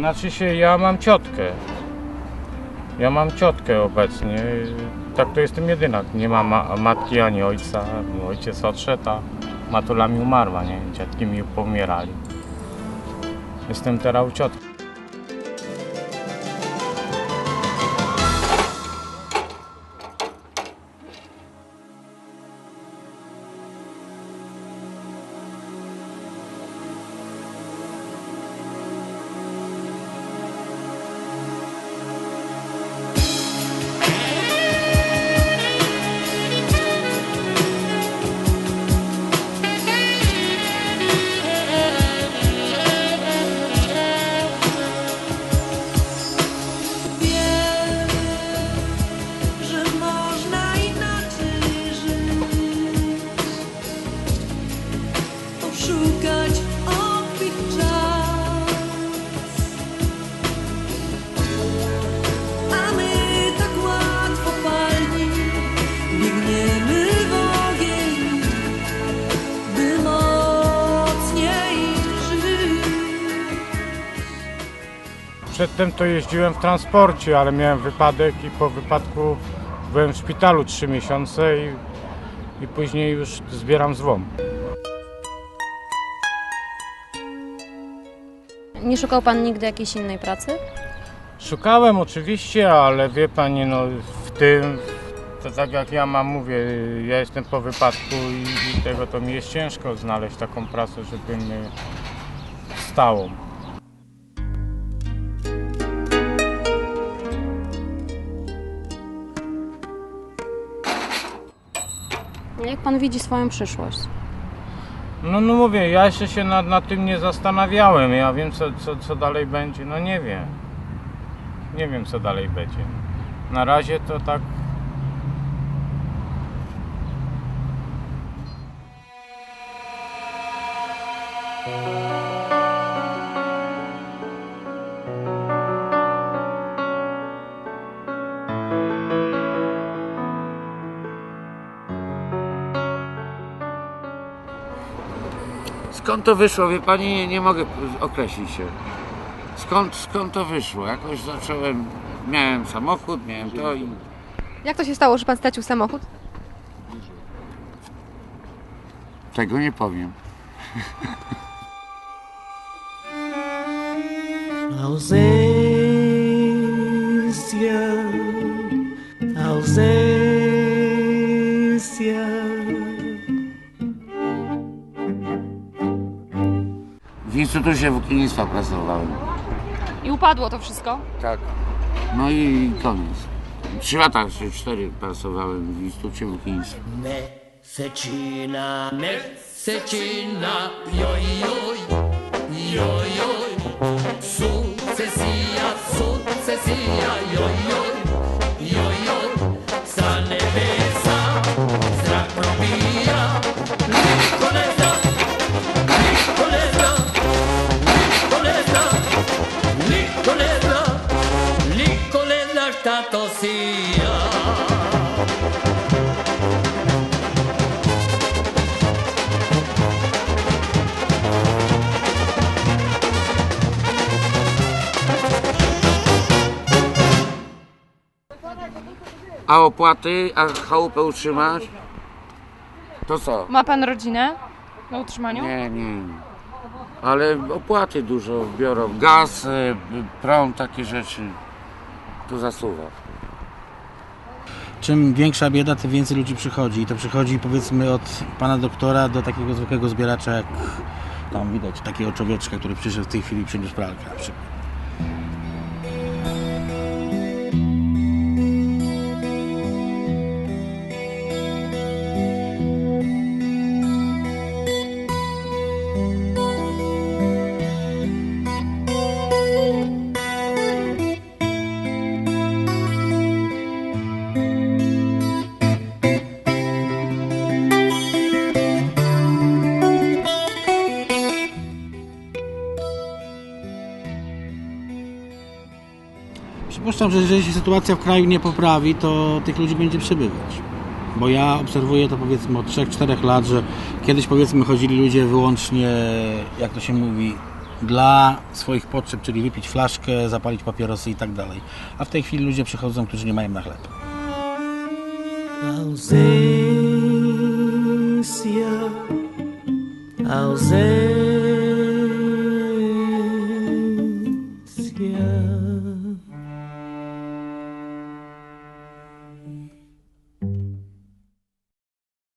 Znaczy się, ja mam ciotkę. Ja mam ciotkę obecnie. Tak to jestem jedynak. Nie mam ma matki ani ojca. Mój ojciec odszedł, a matula mi umarła, nie? Dziadki mi pomierali. Jestem teraz u ciotki. Przedtem to jeździłem w transporcie, ale miałem wypadek i po wypadku byłem w szpitalu 3 miesiące i, i później już zbieram złom. Nie szukał Pan nigdy jakiejś innej pracy? Szukałem oczywiście, ale wie pani, no w tym, to tak jak ja mam mówię, ja jestem po wypadku i, i tego to mi jest ciężko znaleźć taką pracę, żeby mi stałą. Jak Pan widzi swoją przyszłość? No, no mówię, ja jeszcze się nad, nad tym nie zastanawiałem, ja wiem co, co, co dalej będzie, no nie wiem. Nie wiem co dalej będzie. Na razie to tak Skąd to wyszło, wie pani, nie, nie mogę określić się. Skąd, skąd to wyszło? Jakoś zacząłem, miałem samochód, miałem to i Jak to się stało, że pan stracił samochód? tego nie powiem. ausência, ausência. W Instytucie Włókiennictwa pracowałem. I upadło to wszystko? Tak. No i koniec. Trzy lata, czy cztery pracowałem w Instytucie Włókiennictwa. Messecina, Messecina, joj, joj, joj, joj. Sucesja, A opłaty, a chałupę utrzymać? To co? Ma pan rodzinę na utrzymaniu? Nie, nie. Ale opłaty dużo biorą. Gaz, y, prąd, takie rzeczy. To zasuwa. czym większa bieda, tym więcej ludzi przychodzi. I to przychodzi powiedzmy od pana doktora do takiego zwykłego zbieracza, jak tam widać, takiego człowieczka, który przyszedł w tej chwili przyniósł pralkę na przykład. przypuszczam, że jeżeli się sytuacja w kraju nie poprawi, to tych ludzi będzie przybywać. Bo ja obserwuję to powiedzmy od 3-4 lat, że kiedyś powiedzmy chodzili ludzie wyłącznie, jak to się mówi, dla swoich potrzeb, czyli wypić flaszkę, zapalić papierosy i tak dalej. A w tej chwili ludzie przychodzą, którzy nie mają na chleb.